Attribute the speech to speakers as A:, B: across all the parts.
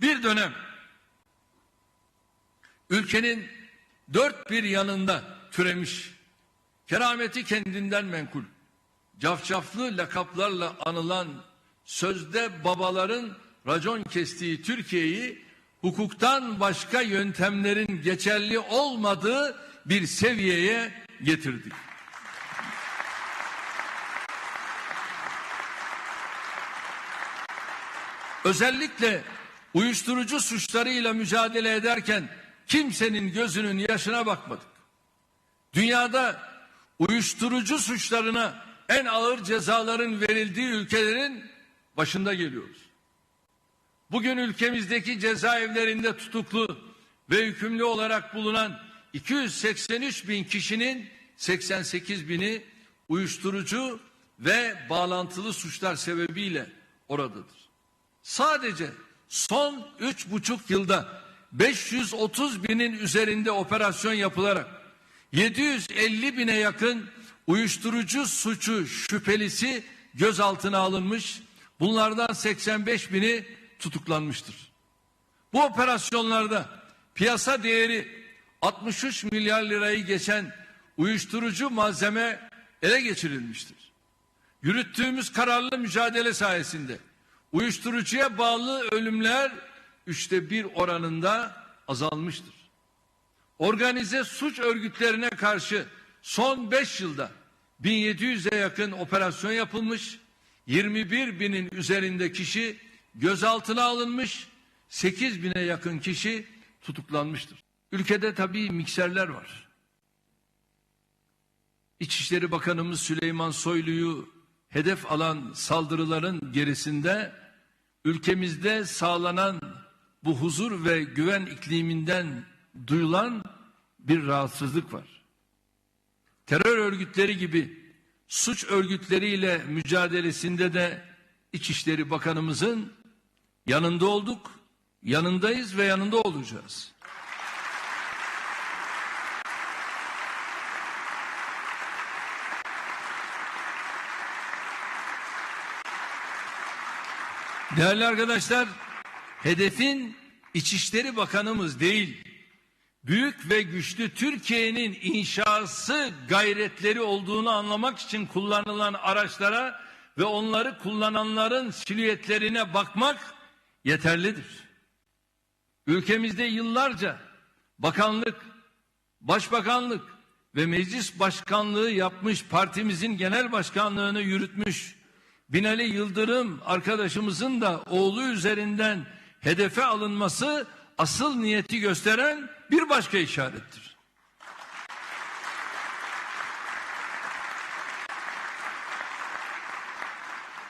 A: Bir dönem ülkenin dört bir yanında türemiş, kerameti kendinden menkul, cafcaflı lakaplarla anılan sözde babaların racon kestiği Türkiye'yi hukuktan başka yöntemlerin geçerli olmadığı bir seviyeye getirdik. Özellikle uyuşturucu suçlarıyla mücadele ederken kimsenin gözünün yaşına bakmadık. Dünyada uyuşturucu suçlarına en ağır cezaların verildiği ülkelerin başında geliyoruz. Bugün ülkemizdeki cezaevlerinde tutuklu ve hükümlü olarak bulunan 283 bin kişinin 88 bini uyuşturucu ve bağlantılı suçlar sebebiyle oradadır. Sadece son üç buçuk yılda 530 binin üzerinde operasyon yapılarak 750 bine yakın uyuşturucu suçu şüphelisi gözaltına alınmış. Bunlardan 85 bini tutuklanmıştır. Bu operasyonlarda piyasa değeri 63 milyar lirayı geçen uyuşturucu malzeme ele geçirilmiştir. Yürüttüğümüz kararlı mücadele sayesinde uyuşturucuya bağlı ölümler üçte bir oranında azalmıştır. Organize suç örgütlerine karşı son 5 yılda 1700'e yakın operasyon yapılmış, 21 binin üzerinde kişi gözaltına alınmış, 8 bine yakın kişi tutuklanmıştır. Ülkede tabii mikserler var. İçişleri Bakanımız Süleyman Soylu'yu hedef alan saldırıların gerisinde ülkemizde sağlanan bu huzur ve güven ikliminden duyulan bir rahatsızlık var. Terör örgütleri gibi suç örgütleriyle mücadelesinde de İçişleri Bakanımızın yanında olduk, yanındayız ve yanında olacağız. Değerli arkadaşlar, hedefin İçişleri Bakanımız değil, büyük ve güçlü Türkiye'nin inşası gayretleri olduğunu anlamak için kullanılan araçlara ve onları kullananların silüetlerine bakmak yeterlidir. Ülkemizde yıllarca bakanlık, başbakanlık ve meclis başkanlığı yapmış partimizin genel başkanlığını yürütmüş Binali Yıldırım arkadaşımızın da oğlu üzerinden hedefe alınması asıl niyeti gösteren bir başka işarettir.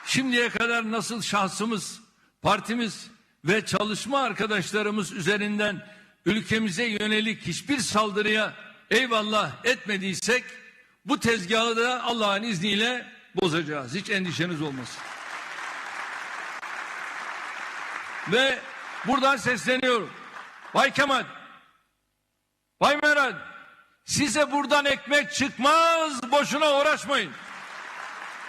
A: Şimdiye kadar nasıl şahsımız, partimiz ve çalışma arkadaşlarımız üzerinden ülkemize yönelik hiçbir saldırıya eyvallah etmediysek bu tezgahı da Allah'ın izniyle bozacağız. Hiç endişeniz olmasın. Ve buradan sesleniyorum. Bay Kemal, Bay Meral, size buradan ekmek çıkmaz, boşuna uğraşmayın.